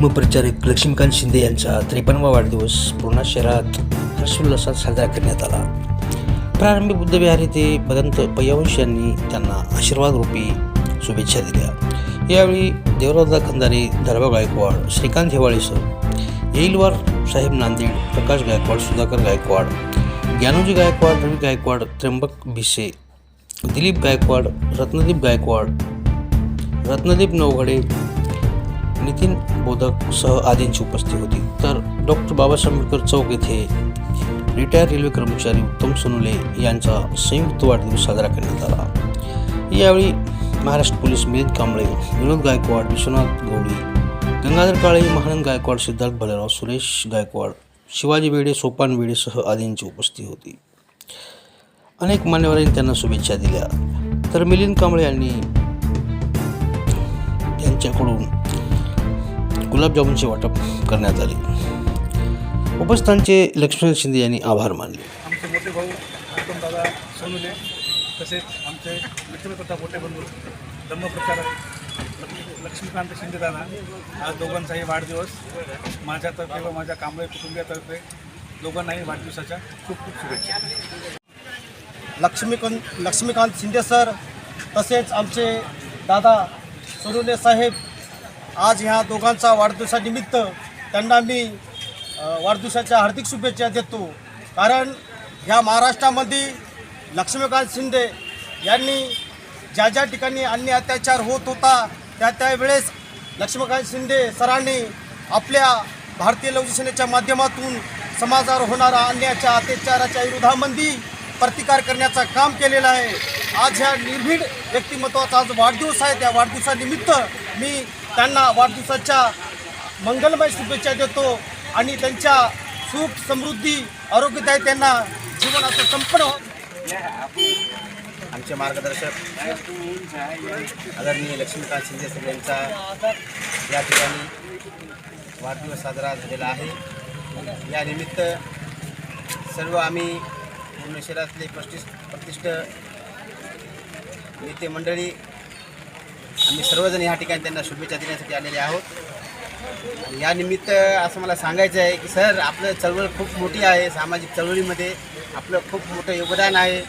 धर्मप्रचारक लक्ष्मीकांत शिंदे यांचा त्रेपन्नवा वाढदिवस पूर्णा शहरात हर्षोल्लासात साजरा करण्यात आला. प्रारंभी बुद्धविहार येथे भगंत पय्यवंश यांनी त्यांना आशीर्वाद रूपी शुभेच्छा दिल्या. यावेळी देवराजदा खंदारे धर्मा गायकवाड श्रीकांत हेवाळेसर येईलवार साहेब नांदेड प्रकाश गायकवाड सुधाकर गायकवाड ज्ञानोजी गायकवाड रवी गायकवाड त्र्यंबक भिसे दिलीप गायकवाड रत्नदीप गायकवाड रत्नदीप नवघडे नितीन बोधक सह आदींची उपस्थिती होती. तर डॉक्टर बाबासाहेब आंबेडकर चौक येथे रिटायर रेल्वे कर्मचारी उत्तम सोनुले यांचा संयुक्त वाढदिवस साजरा करण्यात आला. यावेळी महाराष्ट्र पोलीस मिलिंद कांबळे विनोद गायकवाड विश्वनाथ गवळी गंगाधर काळे महानंद गायकवाड सिद्धार्थ भलेराव सुरेश गायकवाड शिवाजी वेडे सोपान वेडेसह आदींची उपस्थिती होती. अनेक मान्यवरांनी त्यांना शुभेच्छा दिल्या. तर मिलिंद कांबळे यांनी यांच्याकडून गुलाबजामुनचे वाटप करण्यात आले. उपस्थानचे लक्ष्मण शिंदे यांनी आभार मानले. आमचे मोठे भाऊ उत्तमदादा सोनुले तसेच आमचे मित्रकथा मोठे बंधू धर्मप्रचारक लक्ष्मी- लक्ष्मीकांत शिंदेदादा आज दोघांचाही वाढदिवस. माझ्यातर्फे व माझ्या कांबळे कुटुंबियातर्फे दोघांनाही वाढदिवसाच्या खूप खूप शुभेच्छा. लक्ष्मीकांत लक्ष्मीकांत शिंदे सर तसेच आमचे दादा सोनुले साहेब आज ह्या दोघांचा वाढदिवसानिमित्त त्यांना मी वाढदिवसाच्या हार्दिक शुभेच्छा देतो. कारण ह्या महाराष्ट्रामध्ये लक्ष्मीकांत शिंदे यांनी ज्या ज्या ठिकाणी अन्य अत्याचार होत होता त्या त्यावेळेस लक्ष्मीकांत शिंदे सरांनी आपल्या भारतीय लघुसेनेच्या माध्यमातून समाजावर होणारा अन्याच्या अत्याचाराच्या विरोधामध्ये प्रतिकार करण्याचं काम केलेलं आहे. आज ह्या निर्भीड व्यक्तिमत्वाचा आज वाढदिवस आहे. त्या वाढदिवसानिमित्त मी त्यांना वाढदिवसाच्या मंगलमय शुभेच्छा देतो आणि त्यांच्या सुख समृद्धी आरोग्यदायी त्यांना जीवनाचं संपन्न हो. आमचे मार्गदर्शक आदरणीय लक्ष्मीकांत शिंदे सर यांचा या ठिकाणी वाढदिवस साजरा झालेला आहे. या निमित्त सर्व आम्ही पूर्ण शहरातले प्रतिष्ठ प्रतिष्ठ नेते मंडळी आम्ही सर्वजण या ठिकाणी त्यांना शुभेच्छा देण्यासाठी आलेले आहोत. आणि या निमित्त असं मला सांगायचं आहे की सर आपलं चळवळ खूप मोठी आहे सामाजिक चळवळीमध्ये आपलं खूप मोठं योगदान आहे.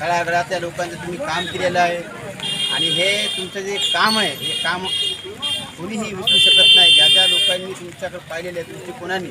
तळागाळातल्या लोकांचं तुम्ही काम केलेलं आहे. आणि हे तुमचं जे काम आहे हे काम कोणीही विसरू शकत नाही. ज्या ज्या लोकांनी तुमच्याकडे पाहिलेलं आहे दृष्टिकोनाने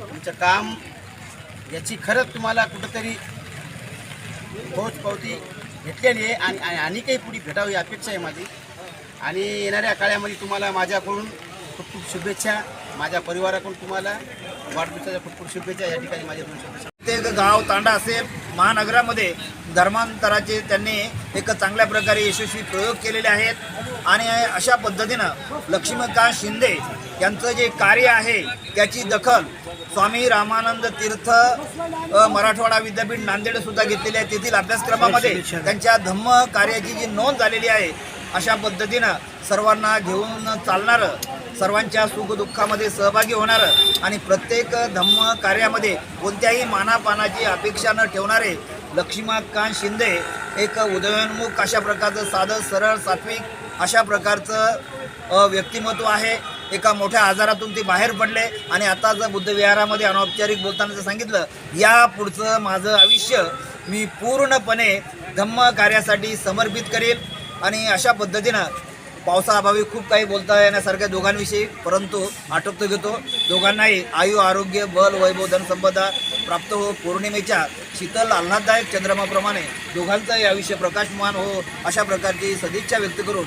तुमचं काम याची खरंच तुम्हाला कुठंतरी पोच भेटलेली आहे आणि आणि काही पुढे भेटावी अपेक्षा आहे माझी. आणि येणाऱ्या काळामध्ये तुम्हाला माझ्याकडून खूप खूप शुभेच्छा माझ्या परिवाराकडून तुम्हाला वाढदिवसाच्या खूप खूप शुभेच्छा. या ठिकाणी माझ्याकडून शुभेच्छा. प्रत्येक गाव तांडा असेल महानगरामध्ये धर्मांतराचे त्यांनी एक चांगल्या प्रकारे यशस्वी प्रयोग केलेले आहेत. आणि अशा पद्धतीनं लक्ष्मीकांत शिंदे यांचं जे कार्य आहे त्याची दखल स्वामी रामानंद तीर्थ मराठवाडा विद्यापीठ नांदेड सुद्धा घेतलेली आहे. तेथील अभ्यासक्रमामध्ये त्यांच्या धम्म कार्याची जी नोंद झालेली आहे अशा पद्धतीनं सर्वांना घेऊन चालणारं सर्वांच्या सुखदुःखामध्ये सहभागी होणारं आणि प्रत्येक धम्म कार्यामध्ये कोणत्याही मानापानाची अपेक्षा न ठेवणारे लक्ष्मीकांत शिंदे एक उदयोन्मुख अशा प्रकारचं साधं सरळ सात्विक अशा प्रकारचं व्यक्तिमत्व आहे. एका मोठ्या आजारातून ते बाहेर पडले. आणि आता जर बुद्धविहारामध्ये अनौपचारिक बोलताना जर सांगितलं या पुढचं माझं आयुष्य मी पूर्णपणे धम्म कार्यासाठी समर्पित करेल. आणि अशा पद्धतीनं पावसाअभावी खूप काही बोलता येण्यासारख्या दोघांविषयी परंतु आटोपतो घेतो. दोघांनाही आयु आरोग्य बल वैभव धनसंपदा प्राप्त हो. पौर्णिमेच्या शीतल आल्हाददायक चंद्रमाप्रमाणे दोघांचंही आयुष्य प्रकाशमान हो अशा प्रकारची सदिच्छा व्यक्त करून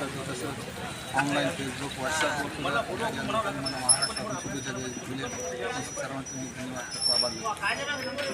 करतो तसंच ऑनलाईन फेसबुक व्हॉट्सअपवर मला महाराष्ट्रातून शुभेच्छा दिल्या सर्वांचं मी धन्यवाद. आभार.